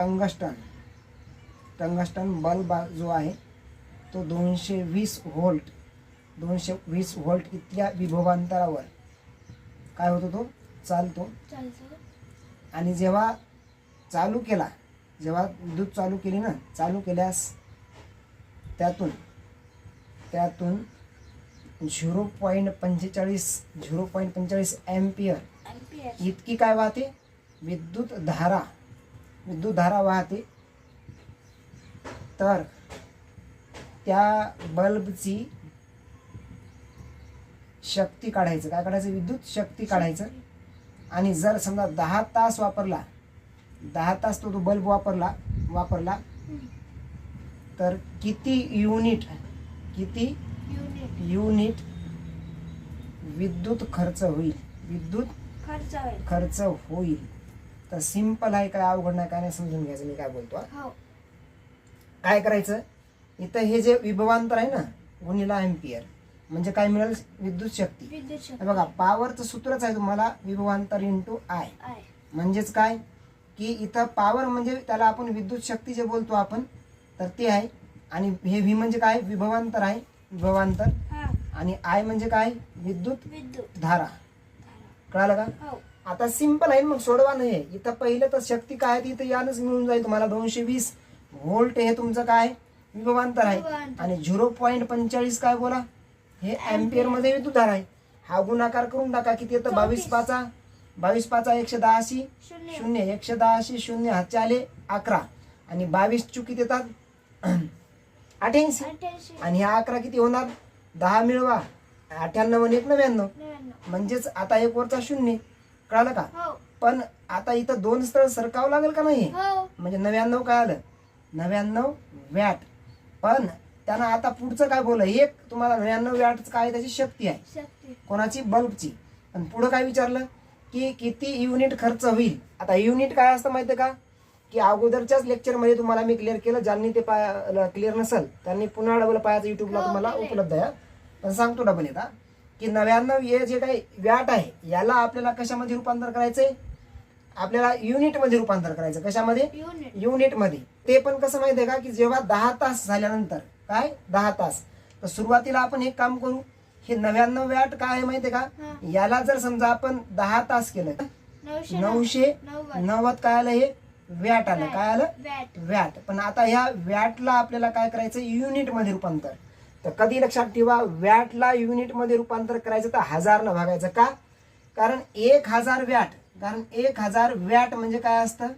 Tungsten. Tungsten bulb जो आहे तो दोनशे वीस व्होल्ट दोनशे वीस व्होल्ट इतक्या विभवांतरावर काय होतो तो? चालतो. आणि जेव्हा चालू केला जेव्हा विद्युत चालू केली ना चालू केल्यास त्यातून त्यातून झिरो पॉईंट पंचेचाळीस झिरो पॉईंट पंचेचाळीस ॲम्पियर एम्पियर. इतकी काय वाहते? विद्युत धारा. विद्युत धारा वाहते. तर त्या बल्बची शक्ती काढायचं. काय काढायचं? विद्युत शक्ती काढायचं. आणि जर समजा दहा तास वापरला दहा तास तो तो बल्ब वापरला वापरला तर किती युनिट किती युनिट युनिट विद्युत खर्च होईल? विद्युत खर्च होईल. खर्च होईल. तर सिंपल आहे काय अवघड नाही काय नाही समजून घ्यायचं मी काय बोलतो हा. काय करायचं? इथं हे जे विभवांतर आहे ना गुणिला एम्पियर म्हणजे काय मिळेल? विद्युत शक्ती. बघा पॉवरचं सूत्रच आहे तुम्हाला विभवांतर इंटू आय म्हणजेच काय? की इथं पॉवर म्हणजे त्याला आपण विद्युत शक्ती जे बोलतो आपण तर ते आहे. आणि हे व्ही म्हणजे काय? विभवांतर आहे विभवांतर. आणि आय म्हणजे काय? विद्युत विद्युत. धारा. कळालं का? हो. आता सिंपल आहे मग सोडवा नाही इथं पहिलं तर शक्ती काय ती इथं यानच मिळून जाईल तुम्हाला दोनशे वीस. व्होल्ट हे तुमचं काय? विभवांतर आहे. आणि झिरो पॉईंट पंचेचाळीस काय बोला? हे अँपियरमध्ये विद्युतधार आहे. हा गुणाकार करून टाका. किती येतं? बावीस. पाचा. बावीस पाचा एकशे दहाशी. शून्य. शून्य. एकशे दहाशी शून्य. हातचे आले अकरा. आणि बावीस चुकीत येतात. अठ्याऐंशी आणि ह्या अकरा किती होणार? दहा मिळवा. अठ्याण्णव आणि एक नव्याण्णव. म्हणजेच आता एक वरचा शून्य. कळालं का? हो. पण आता इथं दोन स्थळ सरकावं लागेल का नाही? हो. म्हणजे नव्याण्णव काय आलं नव्याण्णव वॅट पण त्यानं आता पुढचं काय बोल एक तुम्हाला नव्याण्णव वॅट काय त्याची शक्ती आहे. शक्ती. कोणाची? बल्बची. आणि पुढं काय विचारलं? की किती युनिट खर्च होईल? आता युनिट काय असतं माहिती का? की अगोदरच्याच लेक्चरमध्ये तुम्हाला मी क्लिअर केलं. ज्यांनी ते पाय क्लिअर नसेल त्यांनी पुन्हा डबल पायाचं युट्यूबला हो, तुम्हाला. उपलब्ध आहे. पण सांगतो डबल येता की नव्याण्णव हे जे काही वॅट आहे याला आपल्याला कशामध्ये रूपांतर करायचंय? आपल्याला युनिटमध्ये रूपांतर करायचं कशामध्ये? युनिट. युनिटमध्ये. ते पण कसं माहिती आहे का की जेव्हा दहा तास झाल्यानंतर काय? दहा तास. तर सुरुवातीला आपण एक काम करू हे नव्याण्णव वॅट काय आहे माहिती आहे हा. का याला जर समजा आपण दहा तास केलं नऊशे नव्वद. काय आलं हे? वॅट आलं. काय आलं? वॅट. वॅट. पण आता ह्या वॅटला आपल्याला काय करायचं युनिटमध्ये रूपांतर. तर कधी लक्षात ठेवा वॅटला युनिटमध्ये रूपांतर करायचं तर हजार न भागायचं का? कारण एक हजार वॅट कारण एक हजार वॅट म्हणजे काय असतं?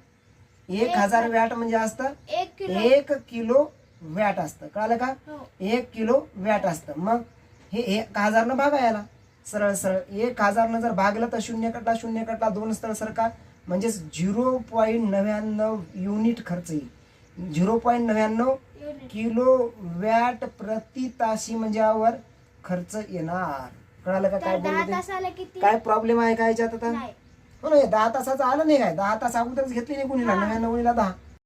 एक हजार वॅट म्हणजे असतं? एक किलो. वॅट असतं. कळालं का? हो. एक किलो वॅट असतं. मग हे एक हजारनं भागा याला. सरळ सरळ. एक हजारनं जर भागलं तर शून्य कटला शून्य कटला दोन स्थळ सरका म्हणजेच झिरो पॉईंट नव्याण्णव युनिट खर्च येईल. झिरो पॉईंट नव्याण्णव किलो वॅट प्रति ताशी म्हणजे यावर खर्च येणार. कळालं का काय तासाला किती? काय प्रॉब्लेम आहे काय याच्यात आता? नाही. हो दहा तासाचं आलं नाही काय? दहा तास अगोदरच घेतली नाही कुणीला. नव्याण्णव गुणीला दहा.